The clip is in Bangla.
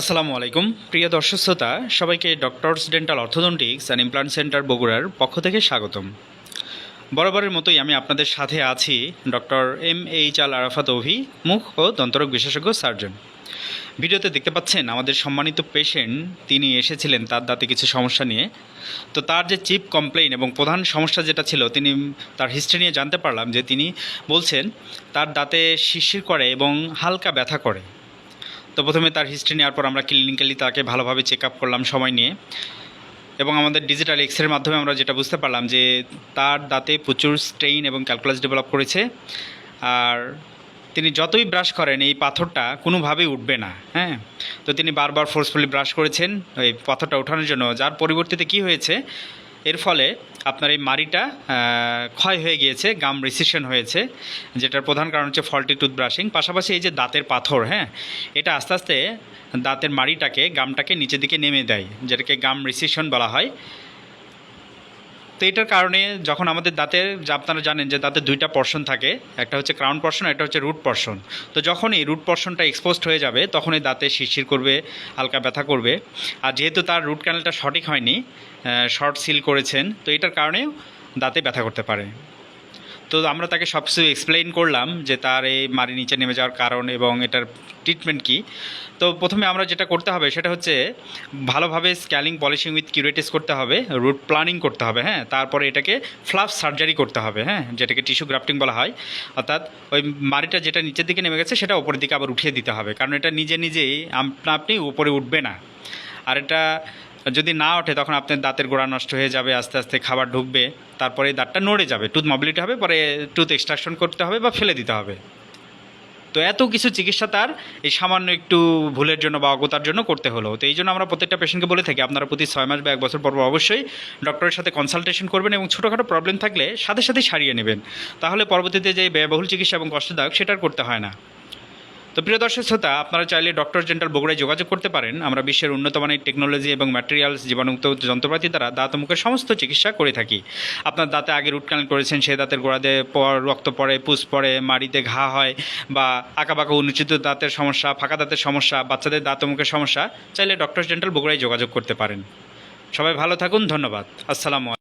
আসসালামু আলাইকুম। প্রিয় দর্শক শ্রোতা, সবাইকে doctors dental orthodontics and implant centre বগুড়ার পক্ষ থেকে স্বাগতম। বরাবরের মতোই আমি আপনাদের সাথে আছি doctor M H Al Arafat Avi, মুখ ও দন্তরোগ বিশেষজ্ঞ সার্জন। ভিডিওতে দেখতে পাচ্ছেন আমাদের সম্মানিত পেশেন্ট, তিনি এসেছিলেন তার দাঁতে কিছু সমস্যা নিয়ে। তো তার যে চিপ কমপ্লেইন এবং প্রধান সমস্যা যেটা ছিল, তিনি তার হিস্ট্রি নিয়ে জানতে পারলাম যে তিনি বলছেন, তার দাঁতে শিরশির করে এবং হালকা ব্যথা করে। তো প্রথমে তার হিস্ট্রি নেওয়ার পর আমরা ক্লিনিক্যালি তাকে ভালোভাবে চেক আপ করলাম সময় নিয়ে। এবং আমাদের ডিজিটাল এক্সরের মাধ্যমে আমরা যেটা বুঝতে পারলাম যে তার দাঁতে প্রচুর স্ট্রেইন এবং ক্যালকুলাস ডেভেলপ করেছে। আর তিনি যতই ব্রাশ করেন, এই পাথরটা কোনোভাবেই উঠবে না হ্যাঁ? তো তিনি বারবার ফোর্সফুলি ব্রাশ করেছেন, ওই পাথরটা ওঠানোর জন্য। যার পরিবর্তিতে কি হয়েছে এর ফলে আপনার এই মাড়িটা ক্ষয় হয়ে গিয়েছে গাম রিসিশন হয়েছে, যেটার প্রধান কারণ হচ্ছে ফল্টি টুথব্রাশিং পাশাপাশি এই যে দাঁতের পাথর হ্যাঁ এটা আস্তে আস্তে দাঁতের মাড়িটাকে গামটাকে নিচের দিকে নেমে দেয়, যেটাকে গাম রিসিশন বলা হয়। তো এটার কারণে যখন আমাদের দাঁতে, যা আপনারা জানেন যে দাঁতে দুইটা পর্শন থাকে, একটা হচ্ছে ক্রাউন পর্শন একটা হচ্ছে রুট পর্শন তো যখন এই রুট পর্শনটা এক্সপোজড হয়ে যাবে, তখন এই দাঁতে শিরশির করবে, হালকা ব্যথা করবে। আর যেহেতু তার রুট ক্যানেলটা সঠিক হয়নি শর্ট সিল করেছেন, তো এটার কারণেও দাঁতে ব্যথা করতে পারে। তো আমরা তাকে সব কিছু এক্সপ্লেইন করলাম যে তার এই মারি নিচে নেমে যাওয়ার কারণ এবং এটার ট্রিটমেন্ট কি। তো প্রথমে আমরা যেটা করতে হবে সেটা হচ্ছে ভালোভাবে স্ক্যালিং পলিশিং উইথ কিউরেটিস করতে হবে রুট প্ল্যানিং করতে হবে হ্যাঁ? তারপরে এটাকে ফ্লাফ সার্জারি করতে হবে হ্যাঁ? যেটাকে টিস্যু গ্রাফটিং বলা হয়। অর্থাৎ ওই মারিটা যেটা নিচের দিকে নেমে গেছে সেটা উপরের দিকে আবার উঠিয়ে দিতে হবে। কারণ এটা নিজে নিজেই আপনা আপনি উপরে উঠবে না। আর এটা যদি না ওঠে, তখন আপনার দাঁতের গোড়া নষ্ট হয়ে যাবে, আস্তে আস্তে খাবার ঢুকবে, তারপরে দাঁতটা নড়ে যাবে। টুথ মোবিলিটি হবে, পরে টুথ এক্সট্রাকশন করতে হবে বা ফেলে দিতে হবে। তো এত কিছু চিকিৎসা তার এই সামান্য একটু ভুলের জন্য বা অজ্ঞতার জন্য করতে হলো। তো এই জন্য আমরা প্রত্যেকটা পেশেন্টকে বলে থাকি, আপনারা প্রতি ছয় মাস বা এক বছর পর অবশ্যই ডক্টরের সাথে কনসালটেশন করবেন এবং ছোটোখাটো প্রবলেম থাকলে সাথে সাথে সারিয়ে নেবেন। তাহলে পরবর্তীতে যে ব্যয়বহুল চিকিৎসা এবং কষ্টদায়ক সেটা করতে হয় না। তো প্রিয় দর্শক শ্রোতা, আপনারা চাইলে ডক্টর জেন্টাল বগুড়ায় যোগাযোগ করতে পারেন। আমরা বিশ্বের উন্নত মানের টেকনোলজি এবং ম্যাটেরিয়ালস জীবাণুক্ত যন্ত্রপাতি দ্বারা দাঁত মুখের সমস্ত চিকিৎসা করে থাকি। আপনার দাঁতে আগে রুট ক্যানেল করেছেন, সেই দাঁতের গোড়াতে রক্ত পড়ে, পুষ পড়ে, মাড়িতে ঘা হয় বা আঁকাবাঁকা অনুচিত দাঁতের সমস্যা, ফাঁকা দাঁতের সমস্যা, বাচ্চাদের দাঁত মুখের সমস্যা, চাইলে ডক্টর জেন্টাল বগুড়ায় যোগাযোগ করতে পারেন। সবাই ভালো থাকুন, ধন্যবাদ। আসসালামু